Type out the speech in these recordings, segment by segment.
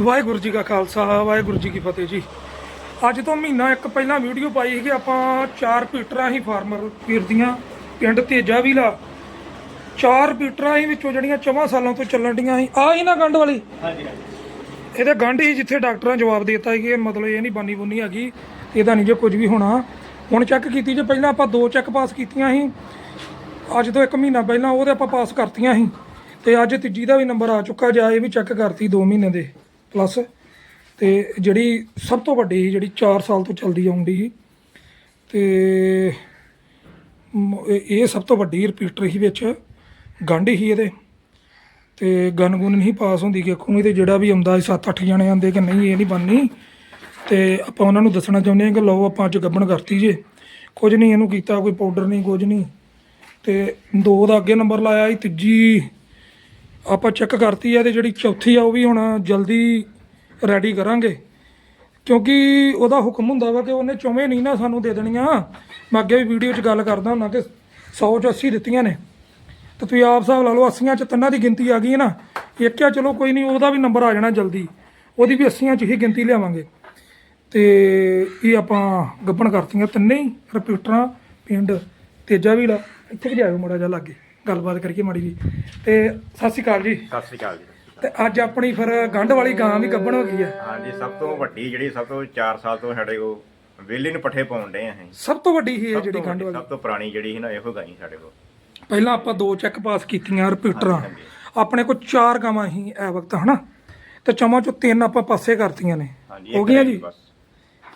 ਵਾਹਿਗੁਰੂ ਜੀ ਕਾ ਖਾਲਸਾ ਵਾਹਿਗੁਰੂ ਜੀ ਕੀ ਫਤਿਹ ਜੀ। ਅੱਜ ਤੋਂ ਮਹੀਨਾ ਇੱਕ ਪਹਿਲਾਂ ਵੀਡੀਓ ਪਾਈ ਸੀ ਆਪਾਂ ਚਾਰ ਪੀਟਰਾਂ ਹੀ ਫਾਰਮਰ ਵੀਰ ਦੀਆਂ ਪਿੰਡ ਤੇਜਾ ਵਿਲਾ। ਚਾਰ ਪੀਟਰਾਂ ਹੀ ਵਿੱਚੋਂ ਜਿਹੜੀਆਂ ਚੌਵਾਂ ਸਾਲਾਂ ਤੋਂ ਚੱਲਣ ਡੀਆਂ ਸੀ ਆ ਹੀ ਨਾ ਗੰਢ ਵਾਲੀ? ਹਾਂਜੀ ਹਾਂਜੀ। ਇਹਦੇ ਗੰਢ ਹੀ ਜਿੱਥੇ ਡਾਕਟਰਾਂ ਜਵਾਬ ਦਿੱਤਾ ਕਿ ਇਹ ਮਤਲਬ ਇਹ ਨਹੀਂ ਬਾਨੀ ਬੁੰਨੀ ਹੈਗੀ ਇਹਦਾ ਨਹੀਂ ਜੇ ਕੁਝ ਵੀ ਹੋਣਾ। ਹੁਣ ਚੈੱਕ ਕੀਤੀ ਜੇ ਪਹਿਲਾਂ ਆਪਾਂ ਦੋ ਚੈੱਕ ਪਾਸ ਕੀਤੀਆਂ ਸੀ। ਅੱਜ ਤੋਂ ਇੱਕ ਮਹੀਨਾ ਪਹਿਲਾਂ ਉਹਦੇ ਆਪਾਂ ਪਾਸ ਕਰਤੀਆਂ ਸੀ। ਤੇ ਅੱਜ ਤੀਜੀ ਦਾ ਵੀ ਨੰਬਰ ਆ ਚੁੱਕਾ ਜਾ, ਇਹ ਵੀ ਚੈੱਕ ਕਰਤੀ 2 ਮਹੀਨੇ ਦੇ ਪਲੱਸ ਤੇ ਜਿਹੜੀ ਸਭ ਤੋਂ ਵੱਡੀ ਸੀ, ਜਿਹੜੀ 4 ਸਾਲ ਤੋਂ ਚੱਲਦੀ ਆਉਂਦੀ ਸੀ। ਤੇ ਇਹ ਸਭ ਤੋਂ ਵੱਡੀ ਰਿਪੀਟਰ ਸੀ ਵਿੱਚ, ਗੰਢ ਸੀ ਇਹਦੇ। ਤੇ ਗਨ ਗੁਨ ਨਹੀਂ ਪਾਸ ਹੁੰਦੀ ਕਿ ਅੱਖੋਂ ਤੇ ਜਿਹੜਾ ਵੀ ਆਉਂਦਾ 7-8 ਜਣੇ ਆਉਂਦੇ ਕਿ ਨਹੀਂ, ਇਹ ਨਹੀਂ ਬਣਨੀ। ਤੇ ਆਪਾਂ ਉਹਨਾਂ ਨੂੰ ਦੱਸਣਾ ਚਾਹੁੰਦੇ ਹਾਂ ਕਿ ਲਓ, ਆਪਾਂ ਅੱਜ ਗੱਬਣ ਕਰਤੀ ਜੇ। ਕੁਝ ਨਹੀਂ ਇਹਨੂੰ ਕੀਤਾ, ਕੋਈ ਪਾਊਡਰ ਨਹੀਂ, ਕੁਝ ਨਹੀਂ। ਤੇ ਦੋ ਦਾ ਅੱਗੇ ਨੰਬਰ ਲਾਇਆ ਸੀ, ਤੀਜੀ ਆਪਾਂ ਚੈੱਕ ਕਰਤੀ ਆ ਤੇ ਜਿਹੜੀ ਚੌਥੀ ਆ ਉਹ ਵੀ ਹੁਣ ਜਲਦੀ ਰੈਡੀ ਕਰਾਂਗੇ। ਕਿਉਂਕਿ ਉਹਦਾ ਹੁਕਮ ਹੁੰਦਾ ਵਾ ਕਿ ਉਹਨੇ ਚੌਵੇਂ ਨਹੀਂ ਨਾ ਸਾਨੂੰ ਦੇ ਦੇਣੀਆਂ। ਮੈਂ ਅੱਗੇ ਵੀ ਵੀਡੀਓ 'ਚ ਗੱਲ ਕਰਦਾ ਹੁੰਦਾ ਕਿ 100 ਚ 80 ਦਿੱਤੀਆਂ ਨੇ। ਤੇ ਤੁਸੀਂ ਆਪ ਹਿਸਾਬ ਲਾ ਲਓ 80 ਚ ਤਿੰਨਾਂ ਦੀ ਗਿਣਤੀ ਆ ਗਈ ਹੈ ਨਾ। ਇੱਕ ਆ ਚਲੋ ਕੋਈ ਨਹੀਂ, ਉਹਦਾ ਵੀ ਨੰਬਰ ਆ ਜਾਣਾ ਜਲਦੀ। ਉਹਦੀ ਵੀ 80 ਚ ਹੀ ਗਿਣਤੀ ਲਿਆਵਾਂਗੇ। ਤੇ ਇਹ ਆਪਾਂ ਗੱਬਣ ਕਰਤੀਆਂ ਤਿੰਨੇ ਹੀ ਰਿਪੀਟਰਾਂ ਪਿੰਡ ਤੇਜਾ ਵੀਲਾ ਇੱਥੇ ਕਿ ਜਾਇਓ ਮੜਾ ਜਾ ਲਾਗੇ। ਗੱਲਬਾਤ ਕਰੀਏ ਮਾੜੀ ਜੀ। ਤੇ ਸਤਿ ਸ਼੍ਰੀ ਅਕਾਲ ਜੀ। ਸਤਿ ਸ੍ਰੀ ਅਕਾਲ ਜੀ। ਤੇ ਅੱਜ ਆਪਣੀ ਫਿਰ ਗੰਢ ਵਾਲੀ ਗਾਂ ਵੀ ਗੱਬਣ ਹੋ ਗਈ ਹੈ। ਹਾਂਜੀ ਸਭ ਤੋਂ ਵੱਡੀ ਜਿਹੜੀ ਸਭ ਤੋਂ 4 ਸਾਲ ਤੋਂ ਸਾਡੇ ਕੋਲ ਵੇਲੇ ਨੂੰ ਪੱਠੇ ਪਾਉਣ ਡਏ ਆ ਅਸੀਂ। ਸਭ ਤੋਂ ਵੱਡੀ ਹੀ ਸਭ ਜਿਹੜੀ ਤੋਂ ਗੰਢ ਵੱਡੀ, ਵਾਲੀ। ਸਭ ਤੋਂ ਪੁਰਾਣੀ ਜਿਹੜੀ ਸੀ ਨਾ ਇਹੋ ਗਾਈ ਸਾਡੇ ਕੋਲ। ਪਹਿਲਾਂ ਆਪਾਂ ਦੋ ਚੈੱਕ ਪਾਸ ਕੀਤੀਆਂ ਰਿਪੀਟਰਾਂ। ਹਾਂਜੀ। ਆਪਣੇ ਕੋਲ ਚਾਰ ਗਾਵਾਂ ਹੀ ਇਹ ਵਕਤ ਹਨਾ? ਤੇ ਚਮਾਂ ਚੋਂ ਤਿੰਨ ਆਪਾਂ ਪਾਸੇ ਕਰਤੀਆਂ ਨੇ। ਹਾਂਜੀ ਹੋ ਇੱਕ ਗਈਆਂ ਰਹਿ ਜੀ? ਬਸ।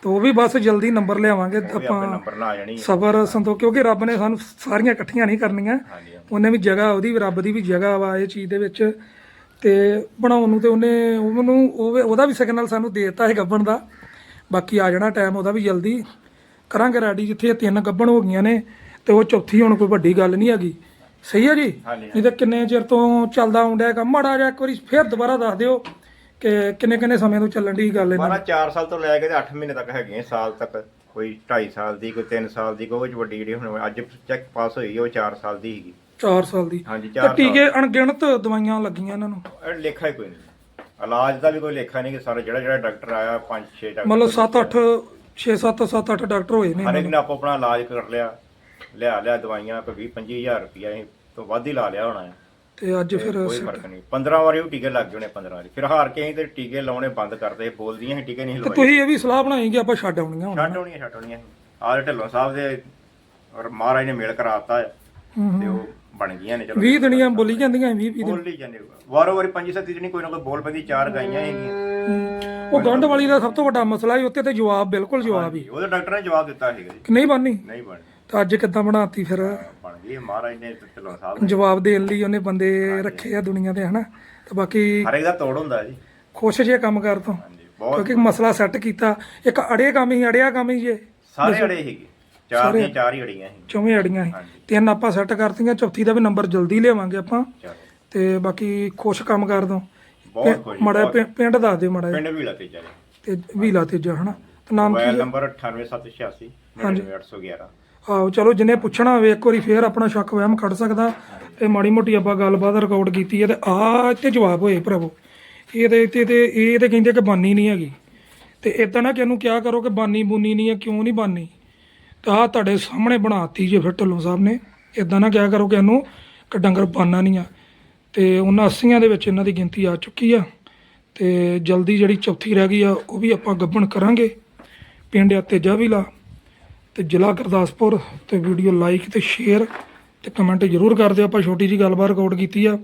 ਤੇ ਉਹ ਵੀ ਬਸ ਜਲਦੀ ਨੰਬਰ ਲਿਆਵਾਂਗੇ ਆਪੇ ਨੰਬਰ ਜਾਣੀ। ਸਬਰ ਸੰਤੋਖ ਕਿਉਂਕਿ ਰੱਬ ਨੇ ਸਾਨੂੰ ਸਾਰੀਆਂ ਇਕੱਠੀਆਂ ਨਹੀਂ ਕਰਨੀਆਂ। ਉਹਨੇ ਵੀ ਜਗ੍ਹਾ ਉਹਦੀ ਵੀ ਰੱਬ ਦੀ ਵੀ ਜਗ੍ਹਾ ਵਾ ਇਹ ਚੀਜ਼ ਦੇ ਵਿੱਚ। ਤੇ ਬਣਾਉਣ ਨੂੰ ਤੇ ਉਹਨੇ ਉਹਨੂੰ ਉਹ ਉਹਦਾ ਵੀ ਸਿਗਨਲ ਸਾਨੂੰ ਦੇ ਦਿੱਤਾ ਹੈ ਗੱਬਣ ਦਾ ਬਾਕੀ ਆ ਜਾਣਾ ਟਾਈਮ ਉਹਦਾ ਵੀ ਜਲਦੀ। ਕਰਾਂਗੇ ਰੈਡੀ ਜਿੱਥੇ ਤਿੰਨ ਗੱਬਣ ਹੋ ਗਈਆਂ ਨੇ ਤੇ ਉਹ ਚੌਥੀ ਹੁਣ ਕੋਈ ਵੱਡੀ ਗੱਲ ਨਹੀਂ ਹੈਗੀ। ਸਹੀ ਹੈ ਜੀ। ਨਹੀਂ ਤਾਂ ਕਿੰਨੇ ਚਿਰ ਤੋਂ ਚੱਲਦਾ ਆਉਂਦਾ ਕੰਮ? ਮਾੜਾ ਜਿਹਾ ਇੱਕ ਵਾਰੀ ਫੇਰ ਦੁਬਾਰਾ ਦੱਸ ਦਿਓ। ਕਿ ਕਿੰਨੇ ਕਿੰਨੇ ਸਮੇਂ ਤੋਂ ਚੱਲਣ ਦੀ ਗੱਲ ਇਹਨਾਂ ਮਾਰਾ 4 ਸਾਲ ਤੋਂ ਲੈ ਕੇ ਤੇ 8 ਮਹੀਨੇ ਤੱਕ ਹੈਗੇ ਆ, ਸਾਲ ਤੱਕ ਕੋਈ 2.5 ਸਾਲ ਦੀ ਕੋਈ 3 ਸਾਲ ਦੀ ਕੋਈ ਉਹ 'ਚ ਵੱਡੀ ਜਿਹੜੀ ਹੁਣ ਅੱਜ ਚੈੱਕ ਪਾਸ ਹੋਈ ਉਹ 4 ਸਾਲ ਦੀ ਸੀਗੀ। 4 ਸਾਲ ਦੀ। ਹਾਂਜੀ ਤੇ 4 ਸਾਲ। ਟੀਕੇ ਅਣਗਿਣਤ ਦਵਾਈਆਂ ਲੱਗੀਆਂ ਇਹਨਾਂ ਨੂੰ? ਇਹ ਲੇਖਾ ਹੀ ਕੋਈ ਨਹੀਂ। ਇਲਾਜ ਦਾ ਵੀ ਕੋਈ ਲੇਖਾ ਨਹੀਂ ਕਿ ਸਾਰਾ ਜਿਹੜਾ ਜਿਹੜਾ ਡਾਕਟਰ ਆਇਆ 5 6 ਡਾਕਟਰ। ਮਤਲਬ 7 8 6 7 7 8 ਡਾਕਟਰ ਹੋਏ ਨੇ ਹਰ ਇੱਕ ਨੇ ਆਪੋ ਆਪਣਾ ਇਲਾਜ ਕਰ ਲਿਆ ਲਿਆ ਲਿਆ ਦਵਾਈਆਂ ਕੋਈ 20 25000 ਰੁਪਇਆ ਇਹ ਤੋਂ ਵੱਧ ਹੀ ਲਾ ਲਿਆ ਹੋਣਾ ਹੈ। ਤੇ ਅੱਜ ਫਿਰ ਕੋਈ ਫ਼ਰਕ ਨਹੀਂ। 15 ਵਾਰੀ ਉਹ ਟੀਕੇ ਲੱਗ ਗਏ ਨੇ 15 ਵਾਰੀ। ਫਿਰ ਹਾਰ ਕੇ ਅਸੀਂ ਤੇ ਟੀਕੇ ਲਾਉਣੇ ਬੰਦ ਕਰਤੇ ਬੋਲਦੀਆਂ ਸੀ ਟੀਕੇ ਨਹੀਂ ਤੇ ਲਵਾਏ। ਤੁਸੀਂ ਇਹ ਵੀ ਸਲਾਹ ਬਣਾਈ ਕਿ ਆਪਾਂ ਛੱਡ ਆਉਣੀਆਂ ਹੁਣ। ਛੱਡ ਹੋਣੀਆਂ ਛੱਡ ਹੋਣੀਆਂ ਆਹ ਢਿੱਲੋਂ ਸਾਹਿਬ ਦੇ ਔਰ ਮਹਾਰਾਜ ਨੇ ਮੇਲ ਕਰਾਤਾ ਹੈ ਤੇ ਉਹ ਬਣ ਗਈਆਂ ਨੇ ਚਲੋ। 20 ਦਿਨੀਆਂ ਬੋਲੀ ਜਾਂਦੀਆਂ 20 20 ਦਿਨ। ਬੋਲੀ ਜਾਂਦੇ ਵਾਰੋ ਵਾਰੀ ਪੰਜੀ ਸੱਤੀ ਦਿਨੀ ਕੋਈ ਨਾ ਕੋਈ ਬੋਲ ਪੈਂਦੀ ਚਾਰ ਗਾਈਆਂ ਹੈਗੀਆਂ। ਉਹ ਗੰਢ ਵਾਲੀ ਦਾ ਸਭ ਤੋਂ ਵੱਡਾ ਮਸਲਾ ਹੀ ਉੱਤੇ ਤੇ ਜਵਾਬ ਬਿਲਕੁਲ ਜਵਾਬ ਹੀ। ਉਹਦੇ ਡਾਕਟਰ ਨੇ ਜਵਾਬ ਦਿੱਤਾ ਸੀਗਾ ਜੀ। ਕਿ ਨਹੀਂ ਬਣਨੀ। ਨਹੀਂ ਬਣ ਤਾਂ ਅੱਜ ਕਿੱਦਾਂ ਬਣਾਤੀ ਫਿਰ? ਬਣ ਗਈ ਮਹਾਰਾਜ ਨੇ ਤੇ ਢਿੱਲੋਂ ਸਾਹਿਬ ਨੇ ਜਵਾਬ ਦੇਣ ਲਈ ਉਹਨੇ ਬੰਦੇ ਰੱਖੇ ਆ ਦੁਨੀਆ ਤੇ ਹਨਾ? ਤੇ ਬਾਕੀ ਹਰ ਇੱਕ ਦਾ ਤੋੜ ਹੁੰਦਾ ਜੀ। ਖੁਸ਼ ਜੇ ਕੰਮ ਕਰ ਤੋਂ। ਹਾਂਜੀ ਬਹੁਤ ਕਿਉਂਕਿ ਮਸਲਾ ਸੈੱਟ ਕੀਤਾ। ਇੱਕ ਅੜੇ ਕੰਮ ਹੀ ਅੜਿਆ ਕੰਮ ਹੀ ਜੇ। ਸਾਰੇ ਅੜੇ ਸੀਗੇ। ਚਾਰ ਦੀਆਂ ਚਾਰ ਹੀ ਅੜੀਆਂ ਸੀ। ਚੌਵੇਂ ਅੜੀਆਂ ਸੀ। ਹਾਂਜੀ। ਤਿੰਨ ਆਪਾਂ ਸੈੱਟ ਕਰਤੀਆਂ ਚੌਥੀ ਦਾ ਵੀ ਨੰਬਰ ਜਲਦੀ ਲਿਆਵਾਂਗੇ ਆਪਾਂ। ਚਲੋ। ਤੇ ਬਾਕੀ ਖੁਸ਼ ਕੰਮ ਕਰ ਦੋ ਬਹੁਤ ਖੁਸ਼ ਮੜਾ ਪਿੰਡ ਦੱਸ ਦੇ ਮੜਾ ਪਿੰਡ ਵੀ ਚਾਰੇ ਤੇ ਵੀਲਾ ਤੇਜਾ ਹਨਾ? ਤੇ ਨਾਮ ਕੀ ਮੋਬਾਈਲ ਨੰਬਰ 98786 99811 ਆਓ ਚਲੋ ਜਿੰਨੇ ਪੁੱਛਣਾ ਹੋਵੇ, ਇੱਕ ਵਾਰੀ ਫੇਰ ਆਪਣਾ ਸ਼ੱਕ ਵਹਿਮ ਕੱਢ ਸਕਦਾ। ਤੇ ਮਾੜੀ ਮੋਟੀ ਆਪਾਂ ਗੱਲਬਾਤ ਰਿਕਾਰਡ ਕੀਤੀ ਹੈ ਤੇ ਆ ਇੱਥੇ ਜਵਾਬ ਹੋਏ ਭਰਾਵੋ। ਇਹਦੇ ਇੱਥੇ ਤੇ ਇਹ ਤੇ ਕਹਿੰਦੇ ਕਿ ਬਾਨੀ ਨਹੀਂ ਹੈਗੀ। ਤੇ ਇਦਾਂ ਨਾ ਕਿ ਇਹਨੂੰ ਕਿਹਾ ਕਰੋ ਕਿ ਬਾਨੀ ਬੁਨੀ ਨਹੀਂ ਹੈ ਕਿਉਂ ਨਹੀਂ ਬਾਨੀ? ਤਾਂ ਆ ਤੁਹਾਡੇ ਸਾਹਮਣੇ ਬਣਾਤੀ ਜੇ ਫਿਰ ਢੱਲੋਂ ਸਾਹਿਬ ਨੇ। ਇਦਾਂ ਨਾ ਕਿਹਾ ਕਰੋ ਕਿ ਇਹਨੂੰ ਕਿ ਡੰਗਰ ਬਾਨਾ ਨਹੀਂ ਆ। ਤੇ ਉਹਨਾਂ 80ਆਂ ਦੇ ਵਿੱਚ ਇਹਨਾਂ ਦੀ ਗਿਣਤੀ ਆ ਚੁੱਕੀ ਆ। ਤੇ ਜਲਦੀ ਜਿਹੜੀ ਚੌਥੀ ਰਹਿ ਗਈ ਆ, ਉਹ ਵੀ ਆਪਾਂ ਗੱਬਣ ਕਰਾਂਗੇ। ਪਿੰਡ ਆ ਤੇਜਾ ਲਾ ਤੇ ਜ਼ਿਲ੍ਹਾ ਗੁਰਦਾਸਪੁਰ ਤੇ ਵੀਡੀਓ ਲਾਈਕ ਤੇ ਸ਼ੇਅਰ ਤੇ ਕਮੈਂਟ ਜ਼ਰੂਰ ਕਰ ਦਿਓ ਆਪਾਂ ਛੋਟੀ ਜੀ ਗੱਲਬਾਤ ਰਿਕਾਰਡ ਕੀਤੀ ਆ।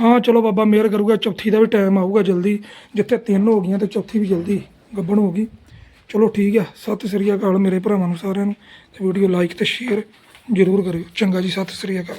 ਹਾਂ, ਚਲੋ ਬਾਬਾ, ਮਿਹਰ ਕਰੂਗਾ। ਚੌਥੀ ਦਾ ਵੀ ਟਾਈਮ ਆਊਗਾ ਜਲਦੀ। ਜਿੱਥੇ ਤਿੰਨ ਹੋ ਗਈਆਂ ਤੇ ਚੌਥੀ ਵੀ ਜਲਦੀ ਗੱਬਣ ਗਈ। ਚਲੋ ਠੀਕ ਆ। ਸਤਿ ਸ੍ਰੀ ਅਕਾਲ ਮੇਰੇ ਭਰਾਵਾਂ ਨੂੰ ਸਾਰਿਆਂ ਨੂੰ। ਤੇ ਵੀਡੀਓ ਲਾਈਕ ਤੇ ਸ਼ੇਅਰ ਜ਼ਰੂਰ ਕਰਿਓ। ਚੰਗਾ ਜੀ, ਸਤਿ ਸ੍ਰੀ ਅਕਾਲ।